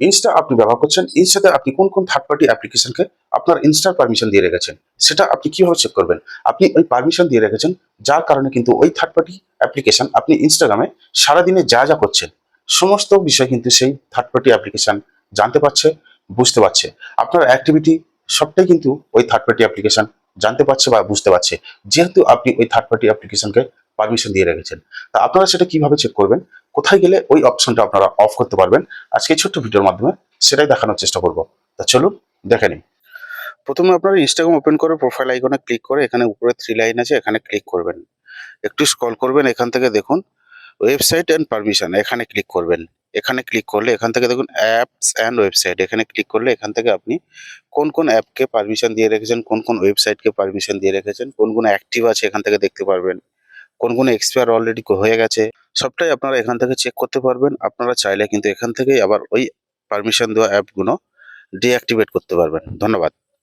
Insta আপনি ব্যবহার করছেন ইনস্টাতে আপনি কোন কোন থার্ড পার্টি অ্যাপ্লিকেশনকে আপনার ইনস্টার পারমিশন দিয়ে রেখেছেন, সেটা আপনি কীভাবে চেক করবেন? আপনি ওই পারমিশন দিয়ে রেখেছেন, যার কারণে কিন্তু ওই থার্ড পার্টি অ্যাপ্লিকেশন আপনি ইনস্টাগ্রামে সারাদিনে যা যা করছেন, সমস্ত বিষয় কিন্তু সেই থার্ড পার্টি অ্যাপ্লিকেশন জানতে পারছে, বুঝতে পারছে। আপনার অ্যাক্টিভিটি সবটাই কিন্তু ওই থার্ড পার্টি অ্যাপ্লিকেশন জানতে পারছে বা বুঝতে পারছে। যেহেতু আপনি ওই থার্ড পার্টি অ্যাপ্লিকেশনকে পারমিশন দিয়ে রেখেছেন। তা আপনারা সেটা কীভাবে চেক করবেন? কোথায় গেলে ওই অপশনটা আপনারা অফ করতে পারবেন? আজকে ছোট্ট ভিডিওর মাধ্যমে সেটাই দেখানোর চেষ্টা করব। তা চলুন, দেখে নিন প্রথমে আপনারা ইনস্টাগ্রাম ওপেন করে প্রোফাইল আইকনে ক্লিক করে এখানে উপরে থ্রি লাইন আছে, এখানে ক্লিক করবেন। একটু স্ক্রল করবেন, এখান থেকে দেখুন ওয়েবসাইট অ্যান্ড পারমিশন এখানে ক্লিক করবেন। এখানে ক্লিক করলে এখান থেকে দেখুন অ্যাপস অ্যান্ড ওয়েবসাইট এখানে ক্লিক করলে এখান থেকে আপনি কোন কোন অ্যাপকে পারমিশন দিয়ে রেখেছেন, কোন কোন ওয়েবসাইটকে পারমিশন দিয়ে রেখেছেন, কোন কোন অ্যাক্টিভ আছে এখান থেকে দেখতে পারবেন। কোন কোন এক্সপায়ার অলরেডি হয়ে গেছে, সবটাই আপনারা এখান থেকে চেক করতে পারবেন। আপনারা চাইলে কিন্তু এখান থেকেই আবার ওই পারমিশন দেওয়া অ্যাপগুলো ডিঅ্যাক্টিভেট করতে পারবেন। ধন্যবাদ।